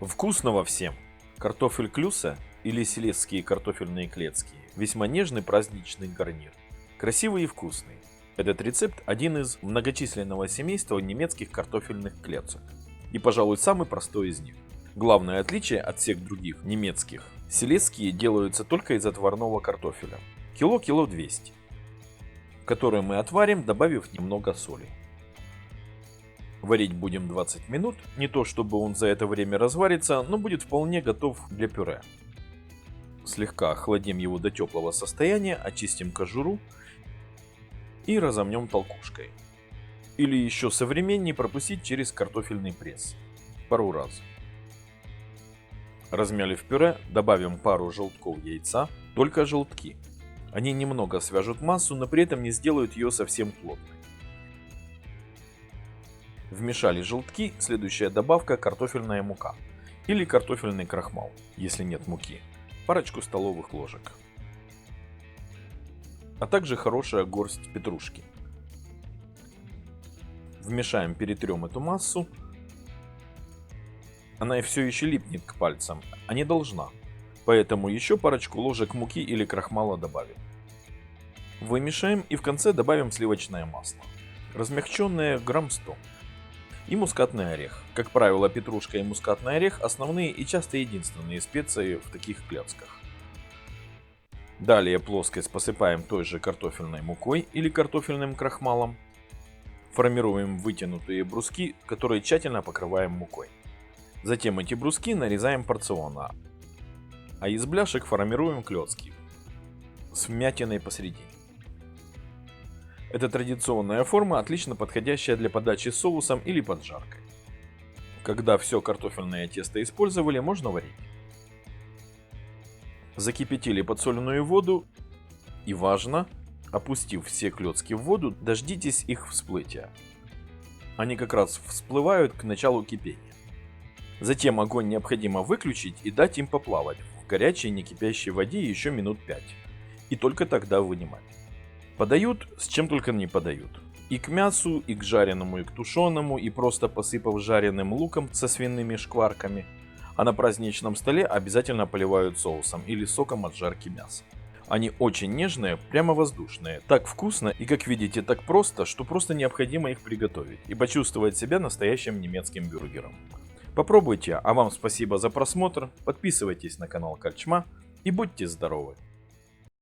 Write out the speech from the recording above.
Вкусного всем! Картофель клюса или селецкие картофельные клетки – весьма нежный праздничный гарнир. Красивый и вкусный. Этот рецепт один из многочисленного семейства немецких картофельных клеток. И, пожалуй, самый простой из них. Главное отличие от всех других немецких – селецкие делаются только из отварного картофеля. Кило-кило 200 которые мы отварим, добавив немного соли. Варить будем 20 минут, не то чтобы он за это время разварится, но будет вполне готов для пюре. Слегка охладим его до теплого состояния, очистим кожуру и разомнем толкушкой. Или еще современнее пропустить через картофельный пресс. Пару раз. Размяли в пюре, добавим пару желтков яйца, только желтки. Они немного свяжут массу, но при этом не сделают ее совсем плотной. Вмешали желтки, следующая добавка картофельная мука или картофельный крахмал, если нет муки, парочку столовых ложек. А также хорошая горсть петрушки. Вмешаем, перетрем эту массу. Она и все еще липнет к пальцам, а не должна. Поэтому еще парочку ложек муки или крахмала добавим. Вымешаем и в конце добавим сливочное масло. Размягченное грамм 100 и мускатный орех. Как правило, петрушка и мускатный орех основные и часто единственные специи в таких клетках. Далее плоскость посыпаем той же картофельной мукой или картофельным крахмалом. Формируем вытянутые бруски, которые тщательно покрываем мукой. Затем эти бруски нарезаем порционно, а из бляшек формируем клетки с вмятиной посередине. Это традиционная форма, отлично подходящая для подачи соусом или поджаркой. Когда все картофельное тесто использовали, можно варить. Закипятили подсоленную воду и важно, опустив все клетки в воду, дождитесь их всплытия. Они как раз всплывают к началу кипения. Затем огонь необходимо выключить и дать им поплавать в горячей некипящей воде еще минут 5. И только тогда вынимать. Подают с чем только не подают. И к мясу, и к жареному, и к тушеному, и просто посыпав жареным луком со свиными шкварками. А на праздничном столе обязательно поливают соусом или соком от жарки мяса. Они очень нежные, прямо воздушные. Так вкусно и, как видите, так просто, что просто необходимо их приготовить и почувствовать себя настоящим немецким бюргером. Попробуйте, а вам спасибо за просмотр, подписывайтесь на канал Кальчма и будьте здоровы!